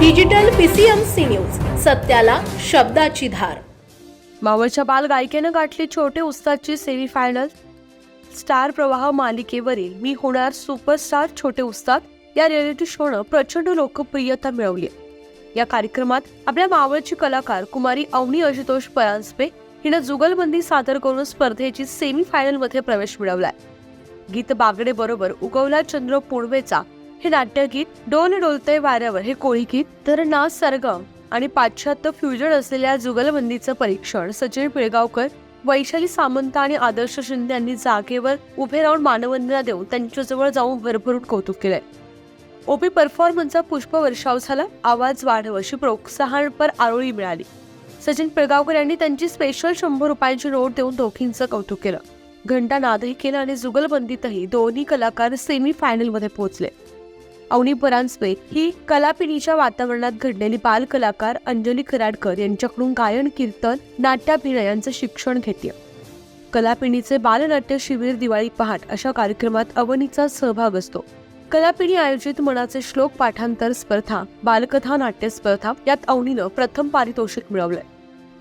Digital PCMC news सत्याला शब्दाची धार. मावळच्या बाल गायिकेनं गाठली छोटे उस्तादची सेमी फायनल स्टार प्रवाह मालिकेवरील मी होणार सुपरस्टार छोटे उस्ताद या रियालिटी शोनं प्रचंड लोकप्रियता मिळवली. या कार्यक्रमात आपल्या मावळची कलाकार कुमारी अवनी आशुतोष परांजपे हिनं जुगलबंदी सादर करून स्पर्धेची सेमी फायनल प्रवेश मिळवलाय. गीत बागडे बरोबर उगवला चंद्र पुणवेचा हे नाट्यगीत डोल डोलते वाऱ्यावर हे कोळी गीत तर नाच सरगम आणि पाश्चात्य फ्युजन असलेल्या जुगलबंदीचं परीक्षण. सचिन पिळगावकर वैशाली सामंत आणि आदर्श शिंदे यांनी जागेवर उभे राहून मानवंदना देऊन त्यांच्याजवळ जाऊन भरभरून कौतुक केलंय. ओपी परफॉर्मन्सचा पुष्प वर्षाव झाला आवाज वाढव अशी प्रोत्साहनपर आरोळी मिळाली. सचिन पिळगावकर यांनी त्यांची स्पेशल शंभर रुपयांची नोट देऊन दोघींचं कौतुक केलं. घंटा नादही केला आणि जुगलबंदीतही दोन्ही कलाकार सेमी फायनलमध्ये पोहोचले. अवनी परांजपे ही कलापिणीच्या वातावरणात घडलेली बाल कलाकार अंजली खराडकर यांच्याकडून गायन कीर्तन नाट्याभिनय यांचं शिक्षण घेते कलापिणीचे बालनाट्य शिबिर दिवाळी पहाट अशा कार्यक्रमात अवनीचा सहभाग असतो. कलापिणी आयोजित मनाचे श्लोक पाठांतर स्पर्धा बालकथा नाट्य स्पर्धा यात अवनीनं प्रथम पारितोषिक मिळवलंय.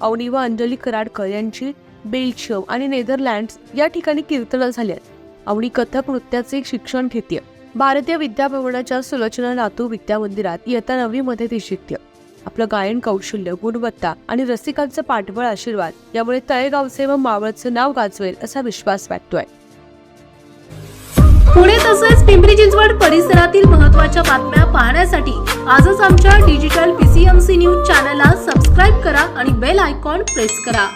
अवनी व अंजली कराडकर यांची बेल्जियम आणि नेदरलँड्स या ठिकाणी कीर्तनं झाली आहेत. अवनी कथक नृत्याचे शिक्षण घेते भारतीय विद्याभवनाच्या सुलोचना लातूर विद्यामंदिरात इयत्ता नववी मध्ये ती शिकते आपलं गायन कौशल्य गुणवत्ता आणि रसिकांचं पाठबळ आशीर्वाद यामुळे तळेगावचे व मावळचं नाव गाजवेल असा विश्वास वाटतोय पुणे तसेच पिंपरी चिंचवड परिसरातील महत्त्वाच्या बातम्या पाहण्यासाठी आजच आमच्या डिजिटल पीसीएमसी न्यूज चॅनलला सबस्क्राईब करा आणि बेल आयकॉन प्रेस करा.